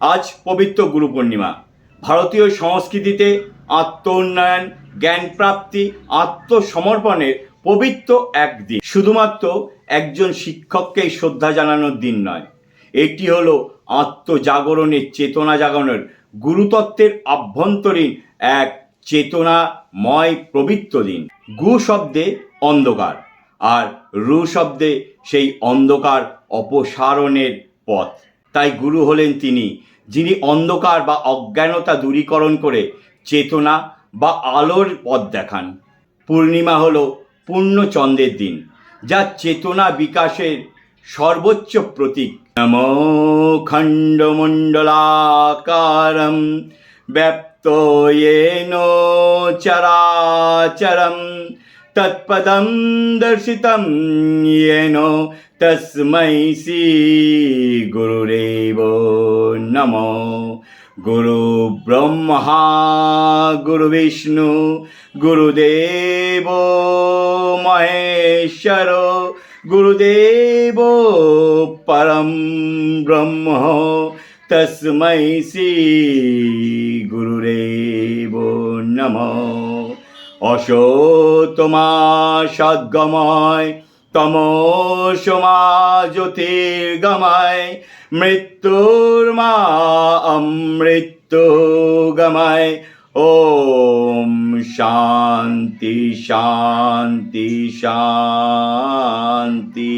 আজ পবিত্র গুরু পূর্ণিমা ভারতীয় সংস্কৃতিতে আত্ম উন্নয়ন জ্ঞান প্রাপ্তি আত্মসমর্পণের পবিত্র এক দিন। শুধুমাত্র একজন শিক্ষককেই শ্রদ্ধা জানানোর দিন নয়, এটি হলো আত্মজাগরণের চেতনা জাগরণের গুরুতত্ত্বের আভ্যন্তরীণ এক চেতনাময় পবিত্র দিন। গু শব্দে অন্ধকার, আর রু শব্দে সেই অন্ধকার অপসারণের পথ। তাই গুরু হলেন তিনি, যিনি অন্ধকার বা অজ্ঞানতা দূরীকরণ করে চেতনা বা আলোর পথ দেখান। পূর্ণিমা হলো পূর্ণচন্দ্রের দিন, যা চেতনা বিকাশের সর্বোচ্চ প্রতীক। নম খণ্ডমণ্ডলাকারম, ব্যপ্ত চরাচরম। तत्पदं दर्शितं येन तस्मै श्रीगुरुरेव नमो गुरुब्रह्मा गुरुविष्णु गुरुदेव महेश्वर गुरुदेव परं ब्रह्म तस्मै श्रीगुरुरेव नमः তস্मै তোমা সদ্গময় তমসমা জ্যোতির্গময় মৃত্যুর মা অমৃত্যু গময় ওম শান্তি শান্তি শান্তি।